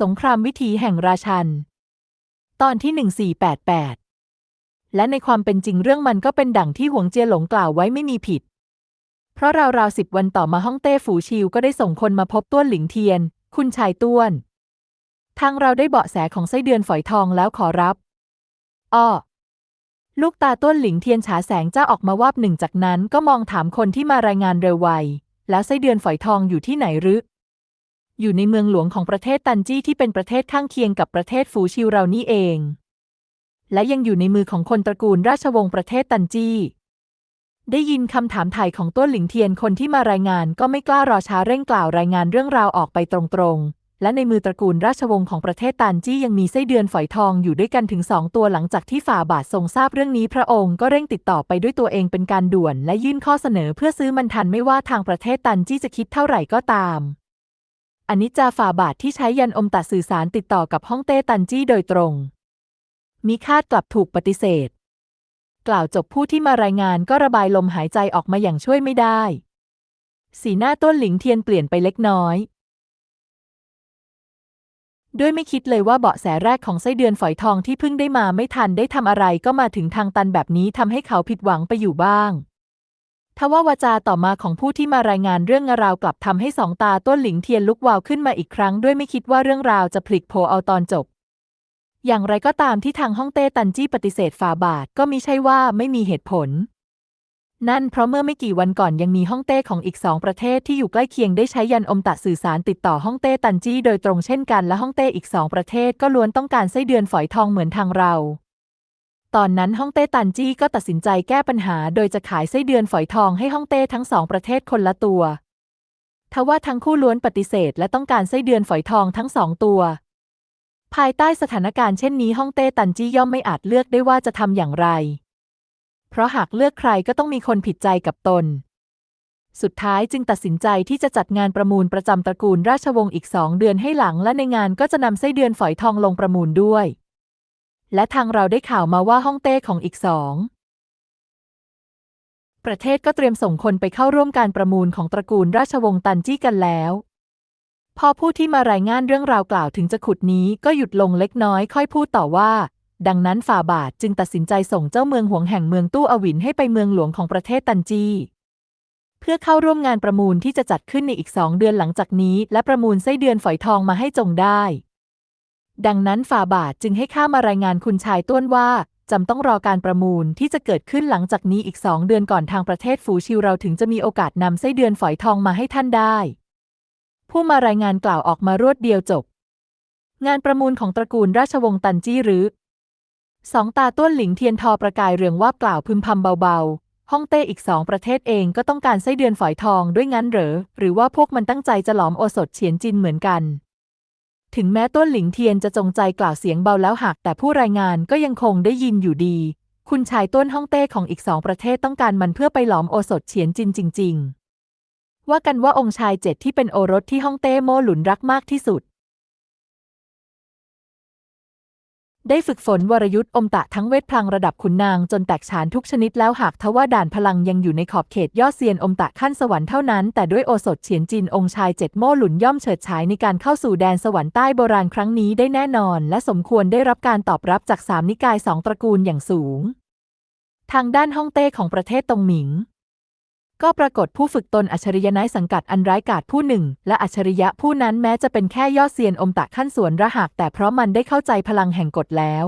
สงครามวิถีแห่งราชัน ตอนที่ 1488 และในความเป็นจริงเรื่องมันก็เป็นดั่งที่หวงเจียหลงกล่าวไว้ไม่มีผิด เพราะราวๆสิบวันต่อมาฮ่องเต้ฝูชิวก็ได้ส่งคนมาพบต้วนหลิงเทียน คุณชายต้วน ทางเราได้เบาะแสของไส้เดือนฝอยทองแล้วขอรับ อ้อลูกตาต้วนหลิงเทียนฉาแสงเจ้าออกมาวาบหนึ่งจากนั้นก็มองถามคนที่มารายงานเร็วไว แล้วไส้เดือนฝอยทองอยู่ที่ไหนหรือ อยู่ในเมืองหลวงของประเทศตันจี้ที่เป็นประเทศข้างเคียงกับประเทศฟูชิวเรานี่เอง และยังอยู่ในมือของคนตระกูลราชวงศ์ประเทศตันจี้ ได้ยินคำถามถ่ายของต้นหลิงเทียนคนที่มารายงานก็ไม่กล้ารอช้าเร่งกล่าวรายงานเรื่องราวออกไปตรงๆและในมือตระกูลราชวงศ์ของประเทศตันจี้ยังมีไส้เดือนฝอยทองอยู่ด้วยกันถึงสองตัวหลังจากที่ฝ่าบาททรงทราบเรื่องนี้พระองค์ก็เร่งติดต่อไปด้วยตัวเองเป็นการด่วน และยื่นข้อเสนอเพื่อซื้อมันทันไม่ว่าทางประเทศตันจี้จะคิดเท่าไหร่ก็ตาม อันนี้จาฝ่าบาทที่ใช้ยันอมตัดสื่อสารติดต่อกับฮ่องเต้ตันจี้โดยตรงมีคาดกลับถูกปฏิเสธ กล่าวจบผู้ที่มารายงานก็ระบายลมหายใจออกมาอย่างช่วยไม่ได้ สีหน้าต้นหลิงเทียนเปลี่ยนไปเล็กน้อย ด้วยไม่คิดเลยว่าเบาะแสแรกของไส้เดือนฝอยทองที่เพิ่งได้มาไม่ทันได้ทำอะไรก็มาถึงทางตันแบบนี้ทำให้เขาผิดหวังไปอยู่บ้าง ทว่าวาจาต่อมาของผู้ที่มารายงานเรื่องราวกลับทำให้สองตาต้นหลิงเทียนลุกวาวขึ้นมาอีกครั้ง ด้วยไม่คิดว่าเรื่องราวจะพลิกโผเอาตอนจบ อย่างไรก็ตามที่ทางฮ่องเต้ตันจี้ปฏิเสธฝาบาทก็มิใช่ว่าไม่มีเหตุผล นั่นเพราะเมื่อไม่กี่วันก่อนยังมีฮ่องเต้ของอีกสองประเทศที่อยู่ใกล้เคียงได้ใช้ยันอมตะสื่อสารติดต่อฮ่องเต้ตันจี้โดยตรงเช่นกันและฮ่องเต้อีกสองประเทศก็ล้วนต้องการไส้เดือนฝอยทองเหมือนทางเรา ตอนนั้นฮ่องเต้ตันจี้ก็ตัดสินใจแก้ปัญหาโดยจะขายไส้เดือนฝอยทองให้ฮ่องเต้ทั้งสองประเทศคนละตัว ทว่าทั้งคู่ล้วนปฏิเสธและต้องการไส้เดือนฝอยทองทั้งสองตัว ภายใต้สถานการณ์เช่นนี้ฮ่องเต้ตันจี้ย่อมไม่อาจเลือกได้ว่าจะทำอย่างไร เพราะหากเลือกใครก็ต้องมีคนผิดใจกับตน สุดท้ายจึงตัดสินใจที่จะจัดงานประมูลประจำตระกูลราชวงศ์อีกสองเดือนให้หลังและในงานก็จะนำไส้เดือนฝอยทองลงประมูลด้วย และทางเราได้ข่าวมาว่าฮ่องเต้ของอีกสองประเทศก็เตรียมส่งคนไปเข้าร่วมการประมูลของตระกูลราชวงศ์ตันจี้กันแล้ว พอผู้ที่มารายงานเรื่องราวกล่าวถึงจะขุดนี้ก็หยุดลงเล็กน้อยค่อยพูดต่อว่า ดังนั้นฝ่าบาทจึงตัดสินใจส่งเจ้าเมืองหวงแห่งเมืองตู้อวินให้ไปเมืองหลวงของประเทศตันจีเพื่อเข้าร่วมงานประมูลที่จะจัดขึ้นในอีกสองเดือนหลังจากนี้ และประมูลไส้เดือนฝอยทองมาให้จงได้ ดังนั้นฝ่าบาทจึงให้ข้ามารายงานคุณชายต้วนว่าจำต้องรอการประมูลที่จะเกิดขึ้นหลังจากนี้อีกสองเดือนก่อนทางประเทศฟูชิวเราถึงจะมีโอกาสนำไส้เดือนฝอยทองมาให้ท่านได้ ผู้มารายงานกล่าวออกมารวดเดียวจบ งานประมูลของตระกูลราชวงศ์ตันจี้หรือสองตาต้วนหลิงเทียนทอประกายเรืองว่ากล่าวพึมพำเบาๆ ฮ่องเต้อีกสองประเทศเองก็ต้องการไส้เดือนฝอยทองด้วยงั้นเหรอ หรือว่าพวกมันตั้งใจจะหลอมโอสถเฉียนจินเหมือนกัน ถึงแม้ต้นหลิงเทียนจะจงใจกล่าวเสียงเบาแล้วหัก แต่ผู้รายงานก็ยังคงได้ยินอยู่ดี คุณชายต้นฮ่องเต้ของอีกสองประเทศต้องการมันเพื่อไปหลอมโอสถเฉียนจินจริง ๆ ว่ากันว่าองค์ชายเจ็ดที่เป็นโอรสที่ฮ่องเต้โม่หลุนรักมากที่สุด ได้ฝึกฝนวรยุทธ์อมตะทั้งเวทพลังระดับขุนนางจนแตกฉานทุกชนิดแล้วหากทว่าด่านพลังยังอยู่ในขอบเขตยอดเซียนอมตะขั้นสวรรค์เท่านั้น แต่ด้วยโอสถเฉียนจินองค์ชายเจ็ดโม่หลุนย่อมเฉิดฉายในการเข้าสู่แดนสวรรค์ใต้โบราณครั้งนี้ได้แน่นอน และสมควรได้รับการตอบรับจากสามนิกายสองตระกูลอย่างสูง ทางด้านฮ่องเต้ของประเทศตงหมิง ก็ปรากฏผู้ฝึกตนอัจฉริยะนายสังกัดอันร้ายกาจผู้หนึ่ง และอัจฉริยะผู้นั้นแม้จะเป็นแค่ยอดเซียนอมตะขั้นสวนระหักแต่เพราะมันได้เข้าใจพลังแห่งกฎแล้ว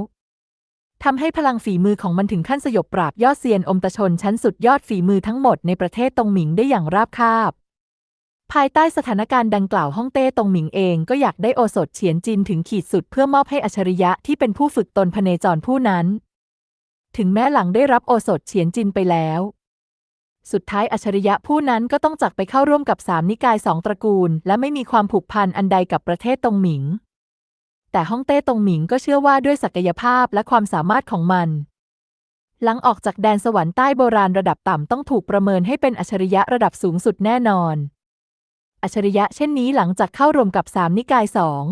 ทำให้พลังฝีมือของมันถึงขั้นสยบปราบยอดเซียนอมตะชนชั้นสุดยอดฝีมือทั้งหมดในประเทศตงหมิงได้อย่างราบคาบ ภายใต้สถานการณ์ดังกล่าวฮ่องเต้ตงหมิงเองก็อยากได้โอสถเฉียนจินถึงขีดสุดเพื่อมอบให้อัจฉริยะที่เป็นผู้ฝึกตนพเนจรผู้นั้น ถึงแม้หลังได้รับโอสถเฉียนจินไปแล้ว สุดท้ายอัจฉริยะผู้นั้นก็ต้องจักไปเข้าร่วมกับสามนิกายสองตระกูล และไม่มีความผูกพันอันใดกับประเทศตงหมิง แต่ฮ่องเต้ตงหมิงก็เชื่อว่าด้วยศักยภาพและความสามารถของมัน หลังออกจากแดนสวรรค์ใต้โบราณระดับต่ำต้องถูกประเมินให้เป็นอัจฉริยะระดับสูงสุดแน่นอน อัจฉริยะเช่นนี้หลังจากเข้ารวมกับสามนิกายสอง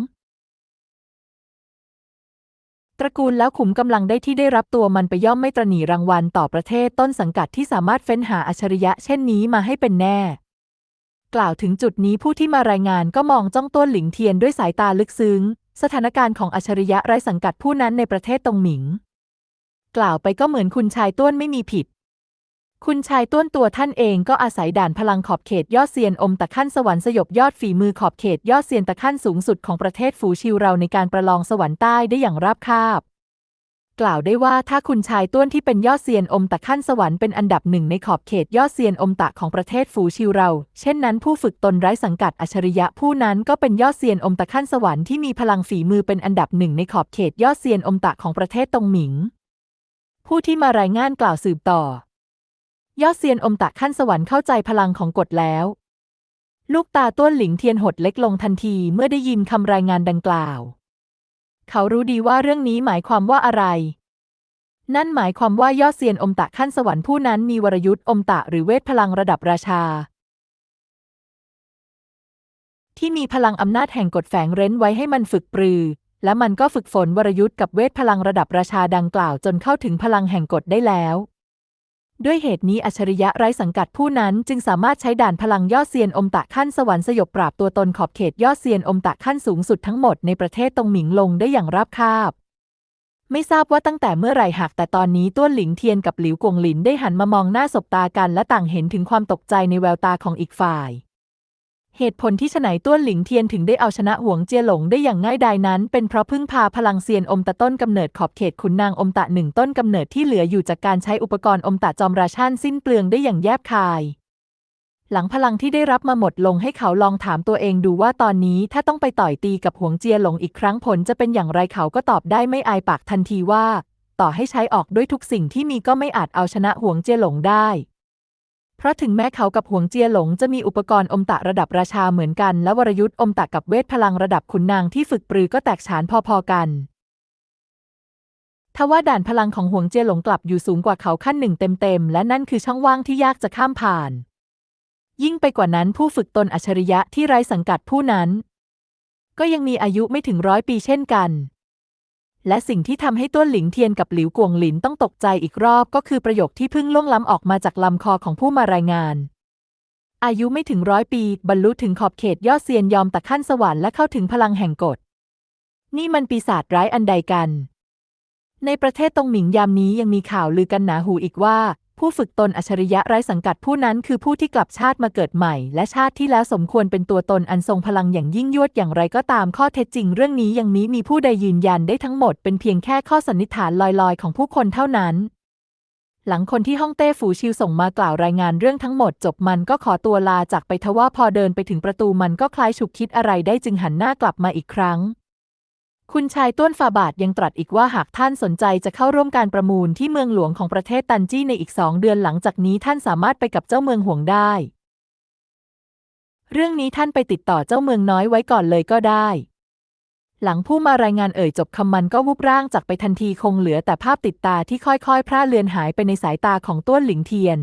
ตระกูลแล้วขุมกำลังได้ที่ได้รับตัวมันไปย่อมไม่ตรหนีรางวัลต่อประเทศต้นสังกัดที่สามารถเฟ้นหาอัจฉริยะเช่นนี้มาให้เป็นแน่ กล่าวถึงจุดนี้ผู้ที่มารายงานก็มองจ้องต้นหลิงเทียนด้วยสายตาลึกซึ้ง สถานการณ์ของอัจฉริยะไร้สังกัดผู้นั้นในประเทศตงหมิง กล่าวไปก็เหมือนคุณชายต้วนไม่มีผิด คุณชายต้วนตัวท่านเองก็อาศัยด่านพลังขอบเขตยอดเซียนอมตะขั้นสวรรค์สยบยอดฝีมือขอบเขตยอดเซียนตะขั้นสูงสุดของประเทศฝูชิวเราในการประลองสวรรค์ใต้ได้อย่างราบคาบ กล่าวได้ว่าถ้าคุณชายต้วนที่เป็นยอดเซียนอมตะขั้นสวรรค์เป็นอันดับหนึ่งในขอบเขตยอดเซียนอมตะของประเทศฝูชิวเรา เช่นนั้นผู้ฝึกตนไร้สังกัดอัจฉริยะผู้นั้นก็เป็นยอดเซียนอมตะขั้นสวรรค์ที่มีพลังฝีมือเป็นอันดับหนึ่งในขอบเขตยอดเซียนอมตะของประเทศตงหมิง ผู้ที่มารายงานกล่าวสืบต่อ ยอดเซียนอมตะขั้นสวรรค์เข้าใจพลังของกฎแล้ว ลูกตาต้วนหลิงเทียนหดเล็กลงทันทีเมื่อได้ยินคำรายงานดังกล่าว เขารู้ดีว่าเรื่องนี้หมายความว่าอะไร นั่นหมายความว่ายอดเซียนอมตะขั้นสวรรค์ผู้นั้นมีวรยุทธ์อมตะหรือเวทพลังระดับราชา ที่มีพลังอำนาจแห่งกฎแฝงเร้นไว้ให้มันฝึกปรือ และมันก็ฝึกฝนวรยุทธ์กับเวทพลังระดับราชาดังกล่าวจนเข้าถึงพลังแห่งกฎได้แล้ว ด้วยเหตุนี้อัจฉริยะไร้สังกัดผู้นั้น จึงสามารถใช้ด่านพลังยอดเซียนอมตะขั้นสวรรค์สยบปราบตัวตนขอบเขตยอดเซียนอมตะขั้นสูงสุดทั้งหมดในประเทศตรงหมิงลงได้อย่างราบคาบ ไม่ทราบว่าตั้งแต่เมื่อไหร่หากแต่ตอนนี้ต้วนหลิงเทียนกับหลิวกวงหลินได้หันมามองหน้าสบตากันและต่างเห็นถึงความตกใจในแววตาของอีกฝ่าย เหตุผลที่ฉไนต้วนหลิงเทียนถึงได้เอาชนะหวงเจียหลงได้อย่างง่ายดายนั้น เป็นเพราะพึ่งพาพลังเซียนอมตะต้นกำเนิดขอบเขตขุนนางอมตะหนึ่งต้นกำเนิดที่เหลืออยู่จากการใช้อุปกรณ์อมตะจอมราชันสิ้นเปลืองได้อย่างแยบคาย หลังพลังที่ได้รับมาหมดลงให้เขาลองถามตัวเองดูว่าตอนนี้ถ้าต้องไปต่อยตีกับหวงเจียหลงอีกครั้งผลจะเป็นอย่างไรเขาก็ตอบได้ไม่อายปากทันทีว่า ต่อให้ใช้ออกด้วยทุกสิ่งที่มีก็ไม่อาจเอาชนะหวงเจียหลงได้ เพราะถึงแม้เขากับหวงเจียหลงจะมีอุปกรณ์อมตะระดับราชาเหมือนกัน และวรยุทธ์อมตะกับเวทพลังระดับขุนนางที่ฝึกปรือก็แตกฉานพอๆกันทว่าด่านพลังของหวงเจียหลงกลับอยู่สูงกว่าเขาขั้นหนึ่งเต็มๆ และนั่นคือช่องว่างที่ยากจะข้ามผ่าน ยิ่งไปกว่านั้นผู้ฝึกตนอัจฉริยะที่ไร้สังกัดผู้นั้น ก็ยังมีอายุไม่ถึงร้อยปีเช่นกัน และสิ่งที่ทำให้ต้วนหลิงเทียนกับหลิวกวงหลินต้องตกใจอีกรอบก็คือประโยคที่เพิ่งล่วงล้ำออกมาจากลำคอของผู้มารายงาน อายุไม่ถึงร้อยปี บรรลุถึงขอบเขตยอดเซียนยอมตะขั้นสวรรค์และเข้าถึงพลังแห่งกฎ นี่มันปีศาจร้ายอันใดกัน ในประเทศตงหมิงยามนี้ยังมีข่าวลือกันหนาหูอีกว่า ผู้ฝึกตนอัจฉริยะไร้สังกัดผู้นั้นคือผู้ที่กลับชาติมาเกิดใหม่ และชาติที่แล้วสมควรเป็นตัวตนอันทรงพลังอย่างยิ่งยวดอย่างไรก็ตามข้อเท็จจริง เรื่องนี้ยังนี้มีผู้ใดยืนยันได้ทั้งหมดเป็นเพียงแค่ข้อสันนิษฐานลอยๆ ของผู้คนเท่านั้น หลังคนที่ฮ่องเต้ฝูชิวส่งมากล่าวรายงานเรื่องทั้งหมดจบมันก็ขอตัวลาจากไปทว่าพอเดินไปถึงประตูมันก็คล้ายฉุกคิดอะไรได้จึงหันหน้ากลับมาอีกครั้ง คุณชายต้วนฝาบาทยังตรัสอีกว่าหากท่านสนใจจะเข้าร่วมการประมูลที่เมืองหลวงของประเทศตันจี้ในอีกสองเดือนหลังจากนี้ท่านสามารถไปกับเจ้าเมืองห่วงได้ เรื่องนี้ท่านไปติดต่อเจ้าเมืองน้อยไว้ก่อนเลยก็ได้ หลังผู้มารายงานเอ่ยจบคำมันก็วุบร่างจากไปทันทีคงเหลือแต่ภาพติดตาที่ค่อยๆพร่าเลือนหายไปในสายตาของต้วนหลิงเทียน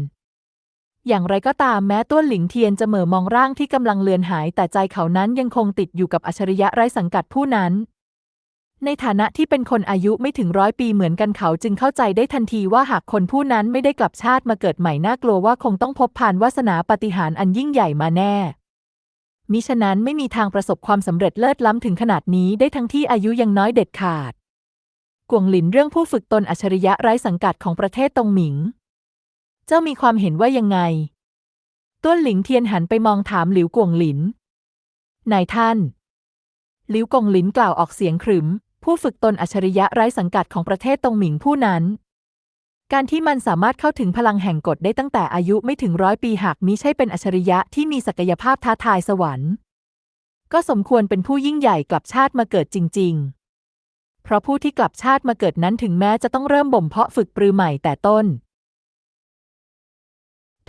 อย่างไรก็ตามแม้ต้วนหลิงเทียนจะเหม่อมองร่างที่กำลังเลือนหาย แต่ใจเขานั้นยังคงติดอยู่กับอัจฉริยะไร้สังกัดผู้นั้น ในฐานะที่เป็นคนอายุไม่ถึงร้อยปีเหมือนกันเขาจึงเข้าใจได้ทันทีว่าหากคนผู้นั้นไม่ได้กลับชาติมาเกิดใหม่น่ากลัวว่าคงต้องพบผ่านวาสนาปฏิหารอันยิ่งใหญ่มาแน่ มิฉะนั้นไม่มีทางประสบความสำเร็จเลิศล้ำถึงขนาดนี้ได้ทั้งที่อายุยังน้อยเด็ดขาด กวงหลินเรื่องผู้ฝึกตนอัจฉริยะไร้สังกัดของประเทศตงหมิง เจ้ามีความเห็นว่ายังไง ต้วนหลิงเทียนหันไปมองถามหลิวกวงหลิน นายท่าน หลิวกวงหลินกล่าวออกเสียงขรึม ผู้ฝึกตนอัจฉริยะไร้สังกัดของประเทศตงหมิงผู้นั้น การที่มันสามารถเข้าถึงพลังแห่งกฎได้ตั้งแต่อายุไม่ถึงร้อยปีหากมิใช่เป็นอัจฉริยะที่มีศักยภาพท้าทายสวรรค์ ก็สมควรเป็นผู้ยิ่งใหญ่กลับชาติมาเกิดจริง ๆ เพราะผู้ที่กลับชาติมาเกิดนั้นถึงแม้จะต้องเริ่มบ่มเพาะฝึกปรือใหม่แต่ต้น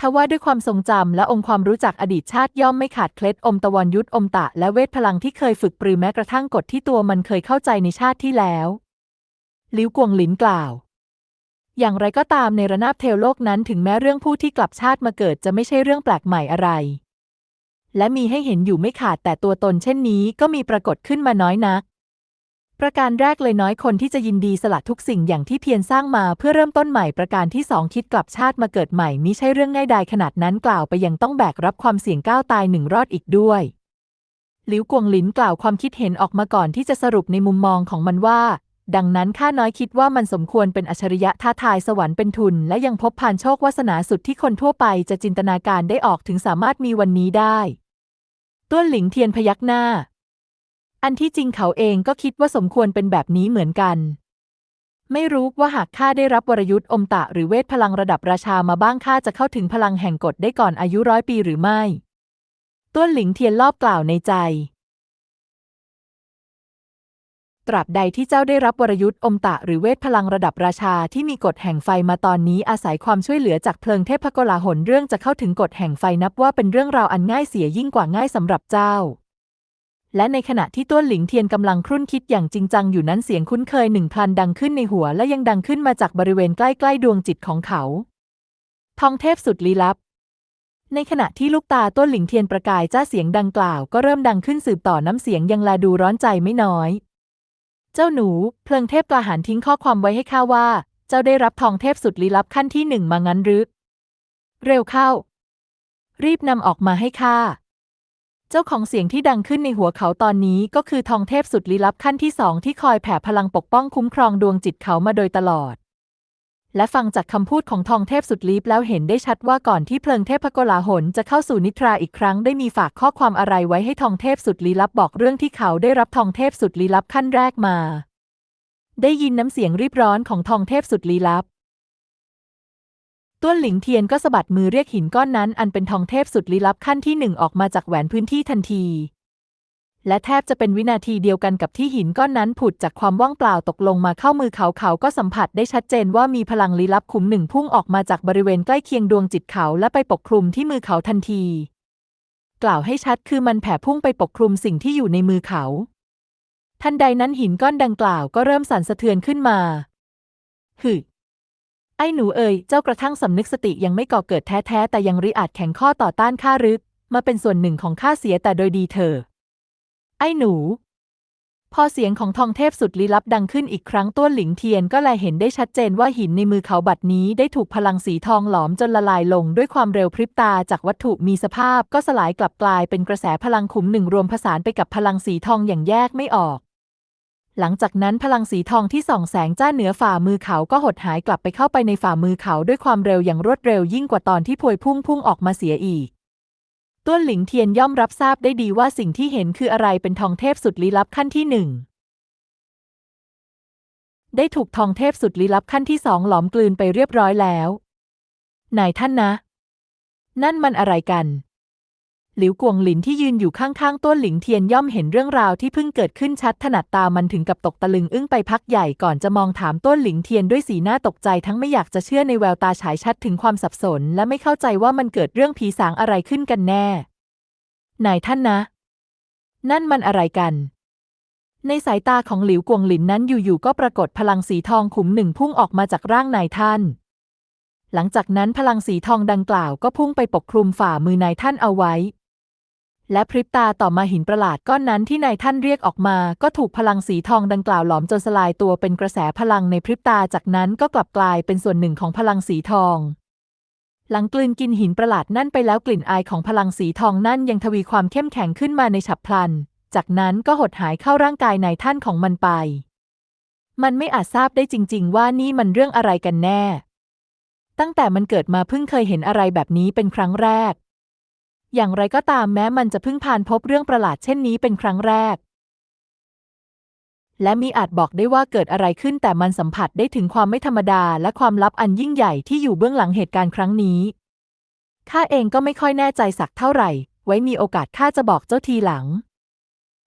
ทว่าด้วยความทรงจำและองค์ความรู้จักอดีตชาติย่อมไม่ขาดเคล็ดอมตะวันยุทธอมตะและเวทพลังที่เคยฝึกปรือแม้กระทั่งกฎที่ตัวมันเคยเข้าใจในชาติที่แล้วลิวกวงหลินกล่าว อย่างไรก็ตามในระนาบเทวโลกนั้นถึงแม้เรื่องผู้ที่กลับชาติมาเกิดจะไม่ใช่เรื่องแปลกใหม่อะไร และมีให้เห็นอยู่ไม่ขาดแต่ตัวตนเช่นนี้ก็มีปรากฏขึ้นมาน้อยนัก ประการแรกเลยน้อยคนที่จะยินดีสละทุกสิ่งอย่างที่เพียรสร้างมาเพื่อเริ่มต้นใหม่ประการที่สองคิดกลับชาติมาเกิดใหม่มิใช่เรื่องง่ายดายขนาดนั้นกล่าวไปยังต้องแบกรับความเสี่ยงก้าวตายหนึ่งรอดอีกด้วย หลิวกวงหลินกล่าวความคิดเห็นออกมาก่อนที่จะสรุปในมุมมองของมันว่า ดังนั้นข้าน้อยคิดว่ามันสมควรเป็นอัจฉริยะท้าทายสวรรค์เป็นทุน และยังพบผ่านโชควาสนาสุดที่คนทั่วไปจะจินตนาการได้ออกถึงสามารถมีวันนี้ได้ต้วนหลิงเทียนพยักหน้า อันที่จริงเขาเองก็คิดว่าสมควรเป็นแบบนี้เหมือนกัน ไม่รู้ว่าหากข้าได้รับวรยุทธ์อมตะหรือเวทพลังระดับราชามาบ้างข้าจะเข้าถึงพลังแห่งกฎได้ก่อนอายุร้อยปีหรือไม่ ต้วนหลิงเทียนรอบกล่าวในใจ ตราบใดที่เจ้าได้รับวรยุทธ์อมตะหรือเวทพลังระดับราชาที่มีกฎแห่งไฟมาตอนนี้อาศัยความช่วยเหลือจากเพลิงเทพกลาหนเรื่องจะเข้าถึงกฎแห่งไฟนับว่าเป็นเรื่องราวอันง่ายเสียยิ่งกว่าง่ายสำหรับเจ้า และในขณะที่ต้วนหลิงเทียนกำลังครุ่นคิดอย่างจริงจังอยู่นั้นเสียงคุ้นเคยหนึ่งพลันดังขึ้นในหัวและยังดังขึ้นมาจากบริเวณใกล้ๆดวงจิตของเขา ทองเทพสุดลี้ลับ ในขณะที่ลูกตาต้นหลิงเทียนประกายจ้าเสียงดังกล่าวก็เริ่มดังขึ้นสืบต่อน้ำเสียงยังลาดูร้อนใจไม่น้อย เจ้าหนู เพลิงเทพกลาหารทิ้งข้อความไว้ให้ข้าว่า เจ้าได้รับทองเทพสุดลี้ลับขั้นที่หนึ่งมางั้นหรือ เร็วเข้า รีบนำออกมาให้ข้า เจ้าของเสียงที่ดังขึ้นในหัวเขาตอนนี้ก็คือทองเทพสุดลี้ลับขั้นที่สองที่คอยแผ่พลังปกป้องคุ้มครองดวงจิตเขามาโดยตลอด และฟังจากคำพูดของทองเทพสุดลี้ลับแล้วเห็นได้ชัดว่าก่อนที่เพลิงเทพกลาหนจะเข้าสู่นิทราอีกครั้งได้มีฝากข้อความอะไรไว้ให้ทองเทพสุดลี้ลับบอกเรื่องที่เขาได้รับทองเทพสุดลี้ลับขั้นแรกมา ได้ยินน้ำเสียงรีบร้อนของทองเทพสุดลี้ลับ ต้วนหลิงเทียนก็สะบัดมือเรียกหินก้อนนั้นอันเป็นทองเทพสุดลี้ลับขั้นที่หนึ่งออกมาจากแหวนพื้นที่ทันที และแทบจะเป็นวินาทีเดียวกันกับที่หินก้อนนั้นผุดจากความว่างเปล่าตกลงมาเข้ามือเขาเขาก็สัมผัสได้ชัดเจนว่ามีพลังลี้ลับขุมหนึ่งพุ่งออกมาจากบริเวณใกล้เคียงดวงจิตเขาและไปปกคลุมที่มือเขาทันที กล่าวให้ชัดคือมันแผ่พุ่งไปปกคลุมสิ่งที่อยู่ในมือเขา ทันใดนั้นหินก้อนดังกล่าวก็เริ่มสั่นสะเทือนขึ้นมาหึ ไอ้หนูเอ่ยเจ้ากระทั่งสำนึกสติยังไม่ก่อเกิดแท้ๆแต่ยังริอาจแข็งข้อต่อต้านข้ารึก มาเป็นส่วนหนึ่งของข้าเสียแต่โดยดีเถอะไอ้หนู พอเสียงของทองเทพสุดลี้ลับดังขึ้นอีกครั้งต้วนหลิงเทียนก็แลเห็นได้ชัดเจนว่าหินในมือเขาบัดนี้ได้ถูกพลังสีทองหลอมจนละลายลงด้วยความเร็วพริบตาจากวัตถุมีสภาพก็สลายกลับกลายเป็นกระแสพลังขุมหนึ่งรวมผสานไปกับพลังสีทองอย่างแยกไม่ออก หลังจากนั้นพลังสีทองที่ส่องแสงจ้าเหนือฝ่ามือเขาก็หดหายกลับไปเข้าไปในฝ่ามือเขาด้วยความเร็วอย่างรวดเร็วยิ่งกว่าตอนที่พวยพุ่งพุ่งออกมาเสียอีกต้วนหลิงเทียนย่อมรับทราบได้ดีว่าสิ่งที่เห็นคืออะไรเป็นทองเทพสุดลี้ลับขั้นที่หนึ่งได้ถูกทองเทพสุดลี้ลับขั้นที่สองหลอมกลืนไปเรียบร้อยแล้วนายท่านนะ นั่นมันอะไรกัน หลิวกวงหลินที่ยืนอยู่ข้างๆต้นหลิงเทียนย่อมเห็นเรื่องราวที่เพิ่งเกิดขึ้นชัดถนัดตามันถึงกับตกตะลึงอึ้งไปพักใหญ่ก่อนจะมองถามต้นหลิงเทียนด้วยสีหน้าตกใจทั้งไม่อยากจะเชื่อในแววตาฉายชัดถึงความสับสน และไม่เข้าใจว่ามันเกิดเรื่องผีสางอะไรขึ้นกันแน่นายท่านนะ นั่นมันอะไรกัน ในสายตาของหลิวกวงหลินนั้นอยู่ๆก็ปรากฏพลังสีทองขุมหนึ่งพุ่งออกมาจากร่างนายท่านหลังจากนั้นพลังสีทองดังกล่าวก็พุ่งไปปกคลุมฝ่ามือนายท่านเอาไว้ และพริบตาต่อมาหินประหลาดก้อนนั้นที่นายท่านเรียกออกมา ก็ถูกพลังสีทองดังกล่าวหลอมจนสลายตัวเป็นกระแสพลังในพริบตาจากนั้นก็กลับกลายเป็นส่วนหนึ่งของพลังสีทอง หลังกลืนกินหินประหลาดนั่นไปแล้วกลิ่นอายของพลังสีทองนั่นยังทวีความเข้มแข็งขึ้นมาในฉับพลัน จากนั้นก็หดหายเข้าร่างกายนายท่านของมันไป มันไม่อาจทราบได้จริง ๆ ว่านี่มันเรื่องอะไรกันแน่ ตั้งแต่มันเกิดมาเพิ่งเคยเห็นอะไรแบบนี้เป็นครั้งแรก อย่างไรก็ตามแม้มันจะเพิ่งผ่านพบเรื่องประหลาดเช่นนี้เป็นครั้งแรก และมีอาจบอกได้ว่าเกิดอะไรขึ้นแต่มันสัมผัสได้ถึงความไม่ธรรมดาและความลับอันยิ่งใหญ่ที่อยู่เบื้องหลังเหตุการณ์ครั้งนี้ ข้าเองก็ไม่ค่อยแน่ใจสักเท่าไหร่ ไว้มีโอกาสข้าจะบอกเจ้าทีหลัง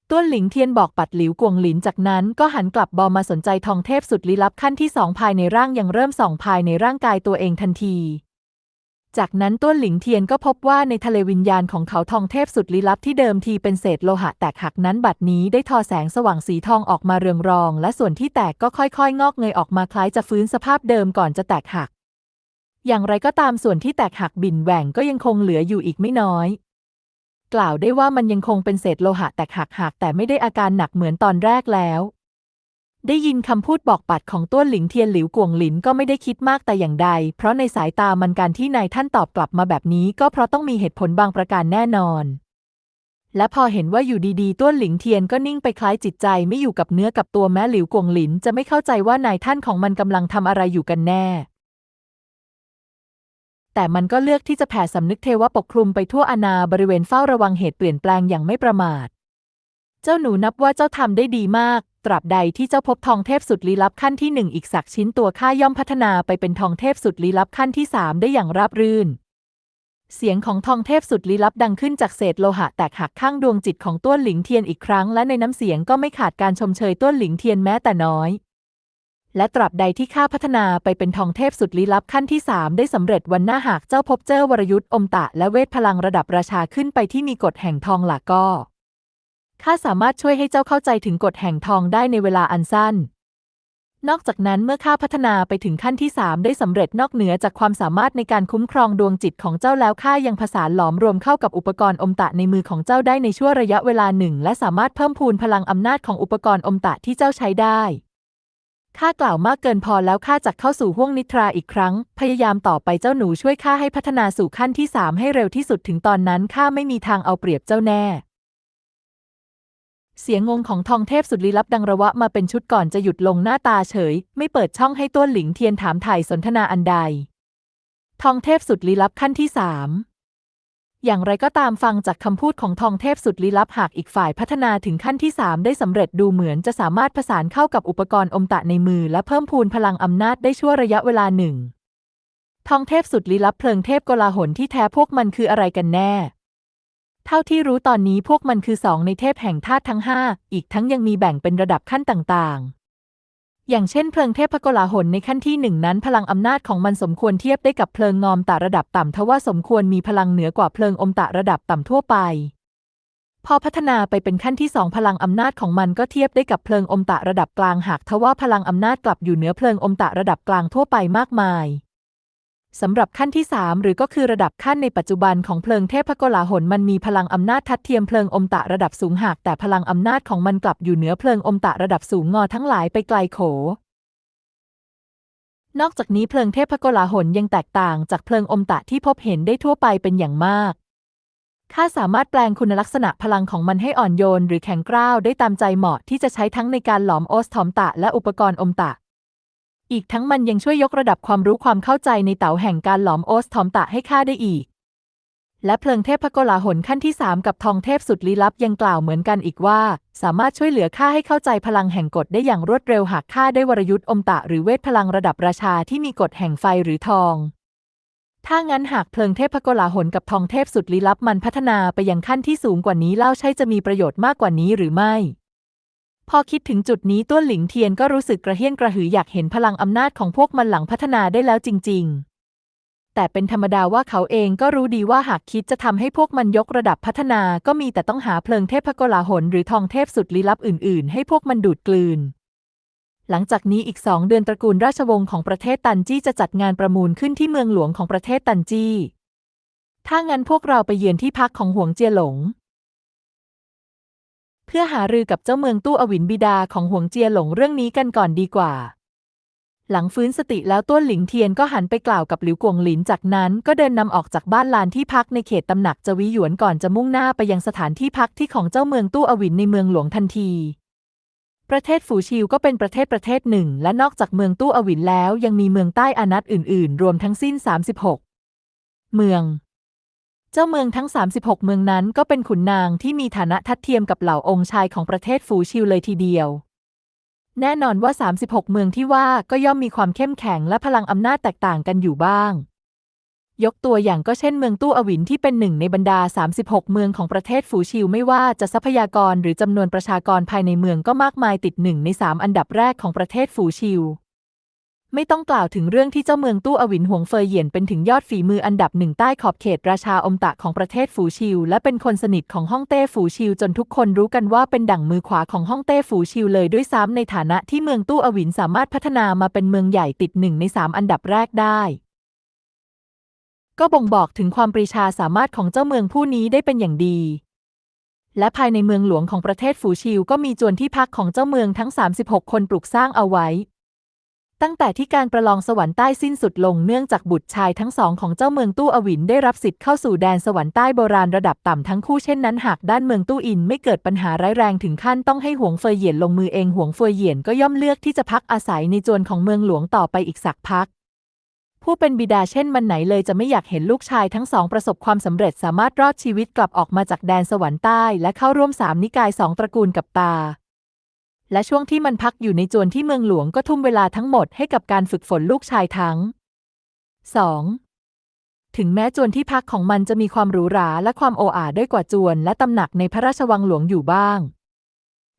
ต้วนหลิงเทียนบอกปัดหลิวกวงหลินจากนั้นก็หันกลับบอมาสนใจทองเทพสุดลี้ลับขั้นที่สองภายในร่างยังเริ่มส่องภายในร่างกายตัวเองทันที จากนั้นต้วนหลิงเทียนก็พบว่าในทะเลวิญญาณของเขาทองเทพสุดลี้ลับที่เดิมทีเป็นเศษโลหะแตกหักนั้นบัดนี้ได้ทอแสงสว่างสีทองออกมาเรืองรอง และส่วนที่แตกก็ค่อยๆ งอกเงยออกมาคล้ายจะฟื้นสภาพเดิมก่อนจะแตกหัก อย่างไรก็ตามส่วนที่แตกหักบิ่นแหว่งก็ยังคงเหลืออยู่อีกไม่น้อย กล่าวได้ว่ามันยังคงเป็นเศษโลหะแตกหักหักแต่ไม่ได้อาการหนักเหมือนตอนแรกแล้ว ได้ยินคำพูดบอกปัดของต้วนหลิงเทียนหลิวกวงหลินก็ไม่ได้คิดมากแต่อย่างใด เพราะในสายตามันการที่นายท่านตอบกลับมาแบบนี้ก็เพราะต้องมีเหตุผลบางประการแน่นอน และพอเห็นว่าอยู่ดีๆ ต้วนหลิงเทียนก็นิ่งไปคล้ายจิตใจไม่อยู่กับเนื้อกับตัวแม้หลิวกวงหลินจะไม่เข้าใจว่านายท่านของมันกำลังทำอะไรอยู่กันแน่ แต่มันก็เลือกที่จะแผ่สำนึกเทวะปกคลุมไปทั่วอาณาบริเวณเฝ้าระวังเหตุเปลี่ยนแปลงอย่างไม่ประมาท เจ้าหนูนับว่าเจ้าทำได้ดีมาก ตราบใดที่เจ้าพบทองเทพสุดลี้ลับขั้นที่หนึ่งอีกสักชิ้นตัวข้าย่อมพัฒนาไปเป็นทองเทพสุดลี้ลับขั้นที่สามได้อย่างราบรื่น เสียงของทองเทพสุดลี้ลับดังขึ้นจากเศษโลหะแตกหักข้างดวงจิตของต้วนหลิงเทียนอีกครั้ง และในน้ำเสียงก็ไม่ขาดการชมเชยต้วนหลิงเทียนแม้แต่น้อย และตราบใดที่ข้าพัฒนาไปเป็นทองเทพสุดลี้ลับขั้นที่สามได้สำเร็จวันหน้าหากเจ้าพบเจอวรยุทธ์อมตะและเวทพลังระดับราชาขึ้นไปที่มีกฎแห่งทองหลักก็ ข้าสามารถช่วยให้เจ้าเข้าใจถึงกฎแห่งทองได้ในเวลาอันสั้น นอกจากนั้นเมื่อข้าพัฒนาไปถึงขั้นที่สามได้สำเร็จนอกเหนือจากความสามารถในการคุ้มครองดวงจิตของเจ้าแล้วข้ายังผสานหลอมรวมเข้ากับอุปกรณ์อมตะในมือของเจ้าได้ในช่วงระยะเวลาหนึ่ง และสามารถเพิ่มพูนพลังอำนาจของอุปกรณ์อมตะที่เจ้าใช้ได้ข้ากล่าวมากเกินพอแล้วข้าจะเข้าสู่ห้วงนิทราอีกครั้ง พยายามต่อไปเจ้าหนูช่วยข้าให้พัฒนาสู่ขั้นที่สามให้เร็วที่สุดถึงตอนนั้นข้าไม่มีทางเอาเปรียบเจ้าแน่ เสียงงงของทองเทพสุดลี้ลับดังระวะมาเป็นชุดก่อนจะหยุดลงหน้าตาเฉย ไม่เปิดช่องให้ต้วนหลิงเทียนถามถ่ายสนทนาอันใด ทองเทพสุดลี้ลับขั้นที่สามอย่างไรก็ตามฟังจากคำพูดของทองเทพสุดลี้ลับหากอีกฝ่ายพัฒนาถึงขั้นที่สามได้สำเร็จดูเหมือนจะสามารถผสานเข้ากับอุปกรณ์อมตะในมือและเพิ่มพูนพลังอำนาจได้ชั่วระยะเวลาหนึ่ง ทองเทพสุดลี้ลับเพลิงเทพกลาหลที่แท้พวกมันคืออะไรกันแน่ เท่าที่รู้ตอนนี้พวกมันคือสองในเทพแห่งธาตุทั้งห้าอีกทั้งยังมีแบ่งเป็นระดับขั้นต่างๆ อย่างเช่นเพลิงเทพกลาหลในขั้นที่หนึ่งนั้น พลังอำนาจของมันสมควรเทียบได้กับเพลิงงอมตะระดับต่ำทว่าสมควรมีพลังเหนือกว่าเพลิงอมตะระดับต่ำทั่วไป พอพัฒนาไปเป็นขั้นที่สองพลังอำนาจของมันก็เทียบได้กับเพลิงอมตะระดับกลางหากทว่าพลังอำนาจกลับอยู่เหนือเพลิงอมตะระดับกลางทั่วไปมากมาย สำหรับขั้นที่ 3 หรือก็คือระดับขั้นในปัจจุบันของเพลิงเทพกลาหลมันมีพลังอำนาจทัดเทียมเพลิงอมตะระดับสูงหาก แต่พลังอำนาจของมันกลับอยู่เหนือเพลิงอมตะระดับสูงงอทั้งหลายไปไกลโข นอกจากนี้เพลิงเทพกลาหลยังแตกต่างจากเพลิงอมตะที่พบเห็นได้ทั่วไปเป็นอย่างมากข้าสามารถแปลงคุณลักษณะพลังของมันให้อ่อนโยน หรือแข็งกร้าวได้ตามใจเหมาะที่จะใช้ทั้งในการหลอมโอสทอมตะและอุปกรณ์อมตะ อีกทั้งมันยังช่วยยกระดับความรู้ความเข้าใจในเต๋าแห่งการหลอมโอสทอมตะให้ข้าได้อีก และเพลิงเทพโกลาหลขั้นที่ 3 กับทองเทพสุดลี้ลับยังกล่าวเหมือนกันอีกว่า สามารถช่วยเหลือข้าให้เข้าใจพลังแห่งกฎได้อย่างรวดเร็วหากข้าได้วรยุทธ์อมตะหรือเวทพลังระดับราชาที่มีกฎแห่งไฟหรือทองถ้างั้นหากเพลิงเทพโกลาหลกับทองเทพสุดลี้ลับมันพัฒนาไปยังขั้นที่สูงกว่านี้เล่าใช่จะมีประโยชน์มากกว่านี้หรือไม่ พอคิดถึงจุดนี้ต้วนหลิงเทียนก็รู้สึกกระเฮี้ยนกระหืออยากเห็นพลังอำนาจของพวกมันหลังพัฒนาได้แล้วจริง ๆ แต่เป็นธรรมดาว่าเขาเองก็รู้ดีว่าหากคิดจะทำให้พวกมันยกระดับพัฒนาก็มีแต่ต้องหาเพลิงเทพกลาหลหรือทองเทพสุดลี้ลับอื่น ๆ ให้พวกมันดูดกลืน หลังจากนี้อีกสองเดือนตระกูลราชวงศ์ของประเทศตันจี้จะจัดงานประมูลขึ้นที่เมืองหลวงของประเทศตันจี้ ถ้างั้นพวกเราไปเยือนที่พักของหวงเจียหลง เพื่อหารือกับเจ้าเมืองตู้อวินบิดาของหวงเจียหลงเรื่องนี้กันก่อนดีกว่า หลังฟื้นสติแล้วต้วนหลิงเทียนก็หันไปกล่าวกับหลิวกวงหลินจากนั้นก็เดินนำออกจากบ้านลานที่พักในเขตตำหนักจวีหยวนก่อนจะมุ่งหน้าไปยังสถานที่พักที่ของเจ้าเมืองตู้อวินในเมืองหลวงทันทีประเทศฝูชิวก็เป็นประเทศประเทศหนึ่ง และนอกจากเมืองตู้อวินแล้วยังมีเมืองใต้อานัตอื่น ๆ รวมทั้งสิ้น 36 เมือง จ้าเมืองทั้ง 36 เมืองนั้นก็เป็นขุนนางที่มีฐานะทัดเทียมกับเหล่าองค์ชายของประเทศฝูชิวเลยทีเดียว แน่นอนว่า 36 เมืองที่ว่าก็ย่อมมีความเข้มแข็งและพลังอำนาจแตกต่างกันอยู่บ้าง ยกตัวอย่างก็เช่นเมืองตู้อวินที่เป็นหนึ่งในบรรดา 36 เมืองของประเทศฝูชิวไม่ว่าจะทรัพยากรหรือจำนวนประชากรภายในเมืองก็มากมายติดหนึ่งใน3อันดับแรกของประเทศฝูชิว ไม่ต้องกล่าวถึงเรื่องที่เจ้าเมืองตู้อวินหวงเฟยเหยียนเป็นถึงยอดฝีมืออันดับหนึ่งใต้ขอบเขตราชาอมตะของประเทศฝูชิว และเป็นคนสนิทของฮ่องเต้ฝูชิว จนทุกคนรู้กันว่าเป็นดั่งมือขวาของฮ่องเต้ฝูชิวเลยด้วยซ้ำในฐานะที่เมืองตู้อวินสามารถพัฒนามาเป็นเมืองใหญ่ติดหนึ่งในสามอันดับแรกได้ ก็บ่งบอกถึงความปรีชาสามารถของเจ้าเมืองผู้นี้ได้เป็นอย่างดีและภายในเมืองหลวงของประเทศฝูชิวก็มีจวนที่พักของเจ้าเมืองทั้ง 36 คนปลูกสร้างเอาไว้ ตั้งแต่ที่การประลองสวรรค์ใต้สิ้นสุดลงเนื่องจากบุตรชายทั้งสองของเจ้าเมืองตู้อวินได้รับสิทธิ์เข้าสู่แดนสวรรค์ใต้โบราณระดับต่ำทั้งคู่เช่นนั้นหากด้านเมืองตู้อินไม่เกิดปัญหาร้ายแรงถึงขั้นต้องให้หวงเฟยเหยียนลงมือเองหวงเฟยเหยียนก็ย่อมเลือกที่จะพักอาศัยในจวนของเมืองหลวงต่อไปอีกสักพัก ผู้เป็นบิดาเช่นมันไหนเลยจะไม่อยากเห็นลูกชายทั้งสองประสบความสำเร็จสามารถรอดชีวิตกลับออกมาจากแดนสวรรค์ใต้ และเข้าร่วมสามนิกายสองตระกูลกับตา และช่วงที่มันพักอยู่ในจวนที่เมืองหลวงก็ทุ่มเวลาทั้งหมดให้กับการฝึกฝนลูกชายทั้ง 2. ถึงแม้จวนที่พักของมันจะมีความหรูหราและความโอ้อาด้วยกว่าจวนและตำหนักในพระราชวังหลวงอยู่บ้าง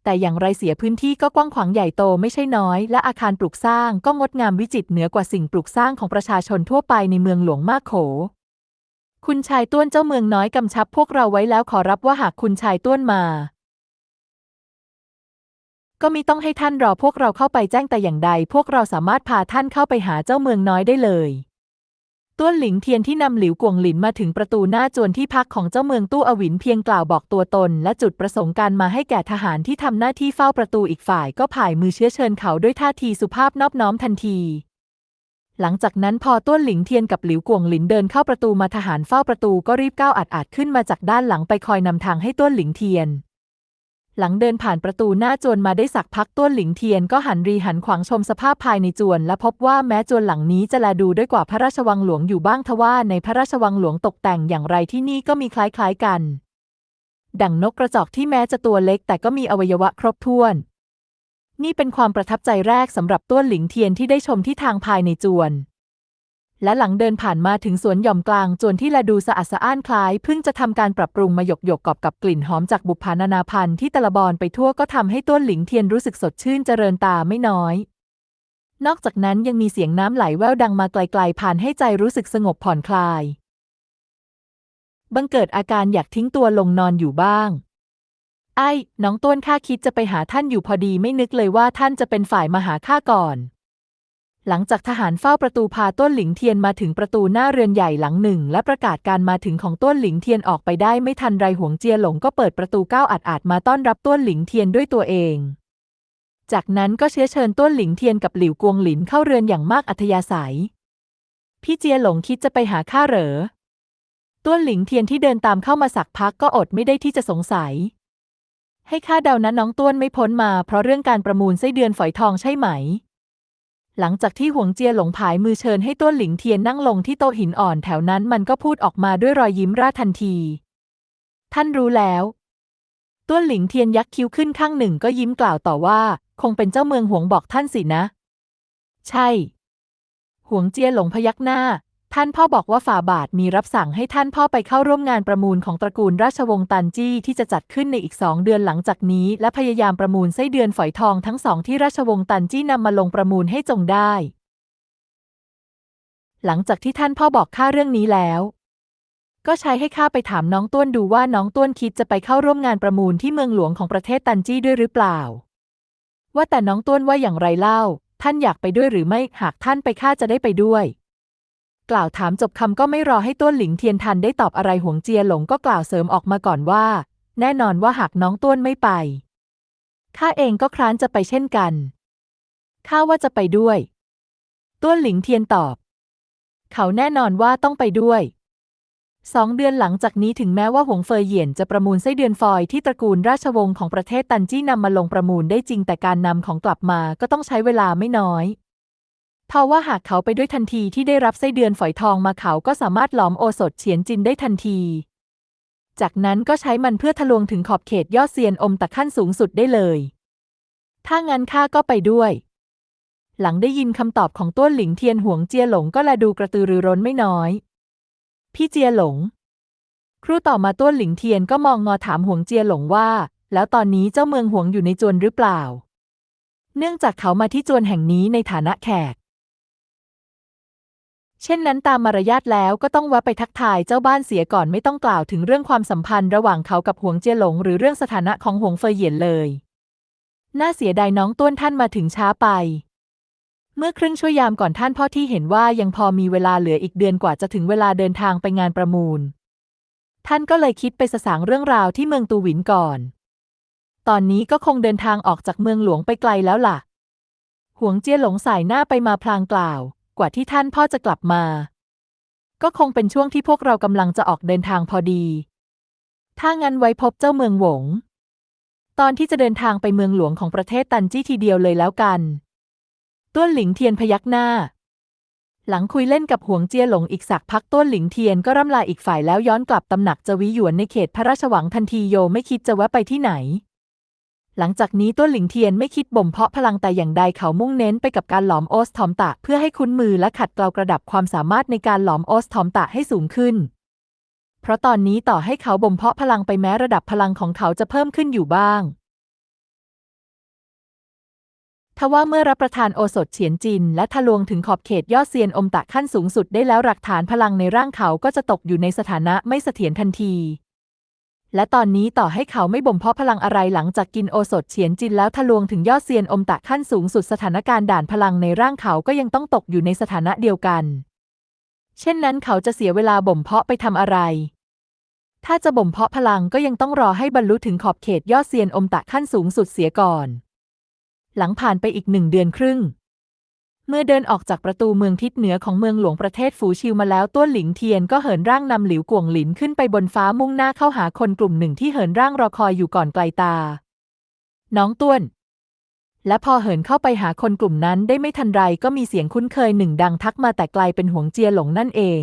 แต่อย่างไรเสียพื้นที่ก็กว้างขวางใหญ่โตไม่ใช่น้อย และอาคารปลูกสร้างก็งดงามวิจิตรเหนือกว่าสิ่งปลูกสร้างของประชาชนทั่วไปในเมืองหลวงมากโข คุณชายต้วนเจ้าเมืองน้อยกำชับพวกเราไว้แล้วขอรับว่าหากคุณชายต้วนมา ก็มิต้องให้ท่านรอพวกเราเข้าไปแจ้งแต่อย่างใด พวกเราสามารถพาท่านเข้าไปหาเจ้าเมืองน้อยได้เลย ต้วนหลิงเทียนที่นำหลิวกวงหลินมาถึงประตูหน้าจวนที่พักของเจ้าเมืองตู้อวินเพียงกล่าวบอกตัวตน และจุดประสงค์การมาให้แก่ทหารที่ทำหน้าที่เฝ้าประตูอีกฝ่าย ก็ผ่ายมือเชื้อเชิญเขาด้วยท่าทีสุภาพนอบน้อมทันทีหลังจากนั้นพอต้วนหลิงเทียนกับหลิวกวงหลินเดินเข้าประตูมาทหารเฝ้าประตูก็รีบก้าวอาดๆขึ้นมาจากด้านหลังไปคอยนำทางให้ต้วนหลิงเทียน หลังเดินผ่านประตูหน้าจวนมาได้สักพักต้วนหลิงเทียนก็หันรีหันขวางชมสภาพภายในจวน และพบว่าแม้จวนหลังนี้จะแลดูด้วยกว่าพระราชวังหลวงอยู่บ้างทว่าในพระราชวังหลวงตกแต่งอย่างไรที่นี่ก็มีคล้ายๆกัน ดั่งนกกระจอกที่แม้จะตัวเล็กแต่ก็มีอวัยวะครบถ้วน นี่เป็นความประทับใจแรกสำหรับต้วนหลิงเทียนที่ได้ชมที่ทางภายในจวน และหลังเดินผ่านมาถึงสวนหย่อมกลางจวนที่ละดูสะอาดสะอ้านคล้ายเพิ่งจะทำการปรับปรุงมาหยกหยกกอบกับกลิ่นหอมจากบุพานานาพันธุ์ที่ตะลบอนไปทั่วก็ทำให้ต้นหลิงเทียนรู้สึกสดชื่นเจริญตาไม่น้อย นอกจากนั้นยังมีเสียงน้ำไหลแว่วดังมาไกลๆผ่านให้ใจรู้สึกสงบผ่อนคลาย บังเกิดอาการอยากทิ้งตัวลงนอนอยู่บ้าง ไอ้ น้องต้นข้าคิดจะไปหาท่านอยู่พอดีไม่นึกเลยว่าท่านจะเป็นฝ่ายมาหาข้าก่อน หลังจากทหารเฝ้าประตูพาต้นหลิงเทียนมาถึงประตูหน้าเรือนใหญ่หลังหนึ่ง และประกาศการมาถึงของต้นหลิงเทียนออกไปได้ไม่ทันไรหวงเจียหลงก็เปิดประตูก้าวอาดๆมาต้อนรับต้นหลิงเทียนด้วยตัวเอง จากนั้นก็เชื้อเชิญต้นหลิงเทียนกับหลิวกวงหลินเข้าเรือนอย่างมากอัธยาศัย พี่เจียหลงคิดจะไปหาข้าเหรอต้นหลิงเทียนที่เดินตามเข้ามาสักพักก็อดไม่ได้ที่จะสงสัย ให้ข้าเดานะน้องต้วนไม่พ้นมา เพราะเรื่องการประมูลไส้เดือนฝอยทองใช่ไหม หลังจากที่หวงเจียหลงผายมือเชิญให้ต้วนหลิงเทียนนั่งลงที่โต๊ะหินอ่อนแถวนั้นมันก็พูดออกมาด้วยรอยยิ้มร่าทันที ท่านรู้แล้ว ต้วนหลิงเทียนยักคิ้วขึ้นข้างหนึ่งก็ยิ้มกล่าวต่อว่า คงเป็นเจ้าเมืองหวงบอกท่านสินะ ใช่ หวงเจียหลงพยักหน้า ท่านพ่อบอกว่าฝ่าบาทมีรับสั่งให้ท่านพ่อไปเข้าร่วมงานประมูลของตระกูลราชวงศ์ตันจี้ที่จะจัดขึ้นในอีกสองเดือนหลังจากนี้ และพยายามประมูลไส้เดือนฝอยทองทั้งสองที่ราชวงศ์ตันจี้นำมาลงประมูลให้จงได้ หลังจากที่ท่านพ่อบอกข้าเรื่องนี้แล้ว ก็ใช้ให้ข้าไปถามน้องต้วนดูว่าน้องต้วนคิดจะไปเข้าร่วมงานประมูลที่เมืองหลวงของประเทศตันจี้ด้วยหรือเปล่า ว่าแต่น้องต้วนว่าอย่างไรเล่า ท่านอยากไปด้วยหรือไม่หากท่านไปข้าจะได้ไปด้วย กล่าวถามจบคำก็ไม่รอให้ต้วนหลิงเทียนทันได้ตอบอะไรหวงเจียหลงก็กล่าวเสริมออกมาก่อนว่า แน่นอนว่าหากน้องต้วนไม่ไปข้าเองก็คร้านจะไปเช่นกันข้าว่าจะไปด้วย ต้วนหลิงเทียนตอบ เขาแน่นอนว่าต้องไปด้วยสองเดือนหลังจากนี้ถึงแม้ว่าหวงเฟยเหยียนจะประมูลไส้เดือนฟอยที่ตระกูลราชวงศ์ของประเทศตันจี้นำมาลงประมูลได้จริงแต่การนำของกลับมาก็ต้องใช้เวลาไม่น้อย เพราะว่าหากเขาไปด้วยทันทีที่ได้รับไส้เดือนฝอยทองมาเขาก็สามารถหลอมโอสถเฉียนจินได้ทันที จากนั้นก็ใช้มันเพื่อทะลวงถึงขอบเขตยอดเซียนอมตะขั้นสูงสุดได้เลย ถ้างั้นข้าก็ไปด้วย หลังได้ยินคำตอบของต้วนหลิงเทียนหวงเจียหลงก็ละดูกระตือรือร้นไม่น้อย พี่เจียหลง ครูต่อมาต้วนหลิงเทียนก็มองงอถามหวงเจียหลงว่า แล้วตอนนี้เจ้าเมืองหวงอยู่ในจวนหรือเปล่า เนื่องจากเขามาที่จวนแห่งนี้ในฐานะแขก เช่นนั้นตามมารยาทแล้วก็ต้องแวะไปทักทายเจ้าบ้านเสียก่อนไม่ต้องกล่าวถึงเรื่องความสัมพันธ์ระหว่างเขากับหวงเจียหลง หรือเรื่องสถานะของหวงเฟยเหยียนเลย น่าเสียดายน้องต้วนท่านมาถึงช้าไป เมื่อครึ่งชั่วยามก่อนท่านพ่อที่เห็นว่ายังพอมีเวลาเหลืออีกเดือนกว่าจะถึงเวลาเดินทางไปงานประมูล ท่านก็เลยคิดไปสสางเรื่องราวที่เมืองตูหวินก่อน ตอนนี้ก็คงเดินทางออกจากเมืองหลวงไปไกลแล้วล่ะ หวงเจียหลงสายหน้าไปมาพลางกล่าว กว่าที่ท่านพ่อจะกลับมา ก็คงเป็นช่วงที่พวกเรากำลังจะออกเดินทางพอดี ถ้างั้นไว้พบเจ้าเมืองหวง ตอนที่จะเดินทางไปเมืองหลวงของประเทศตันจี้ทีเดียวเลยแล้วกัน ต้วนหลิงเทียนพยักหน้า หลังคุยเล่นกับหวงเจียหลงอีกสักพักต้วนหลิงเทียนก็ร่ำลาอีกฝ่ายแล้วย้อนกลับตำหนักจวีหยวนในเขตพระราชวังทันทีโยไม่คิดจะแวะไปที่ไหน หลังจากนี้ต้วนหลิงเทียนไม่คิดบ่มเพาะพลังแต่อย่างใดเขามุ่งเน้นไปกับการหลอมโอสทอมตะ เพื่อให้คุ้นมือและขัดเกลากระดับความสามารถในการหลอมโอสทอมตะให้สูงขึ้น เพราะตอนนี้ต่อให้เขาบ่มเพาะพลังไปแม้ระดับพลังของเขาจะเพิ่มขึ้นอยู่บ้างทว่าเมื่อรับประทานโอสถเฉียนจิน และทะลวงถึงขอบเขตยอดเซียนอมตะขั้นสูงสุดได้แล้วหลักฐานพลังในร่างเขาก็จะตกอยู่ในสถานะไม่เสถียรทันที และตอนนี้ต่อให้เขาไม่บ่มเพาะพลังอะไรหลังจากกินโอสถเฉียนจินแล้วทะลวงถึงยอดเซียนอมตะขั้นสูงสุดสถานการณ์ด่านพลังในร่างเขาก็ยังต้องตกอยู่ในสถานะเดียวกัน เช่นนั้นเขาจะเสียเวลาบ่มเพาะไปทำอะไร ถ้าจะบ่มเพาะพลังก็ยังต้องรอให้บรรลุถึงขอบเขตยอดเซียนอมตะขั้นสูงสุดเสียก่อน หลังผ่านไปอีกหนึ่งเดือนครึ่ง เมื่อเดินออกจากประตูเมืองทิศเหนือของเมืองหลวงประเทศฝูชิวมาแล้วต้วนหลิงเทียนก็เหินร่างนำหลิวกวงหลินขึ้นไปบนฟ้ามุ่งหน้าเข้าหาคนกลุ่มหนึ่งที่เหินร่างรอคอยอยู่ก่อนไกลตา น้องต้วน และพอเหินเข้าไปหาคนกลุ่มนั้นได้ไม่ทันไรก็มีเสียงคุ้นเคยหนึ่งดังทักมาแต่ไกลเป็นหวงเจียหลงนั่นเอง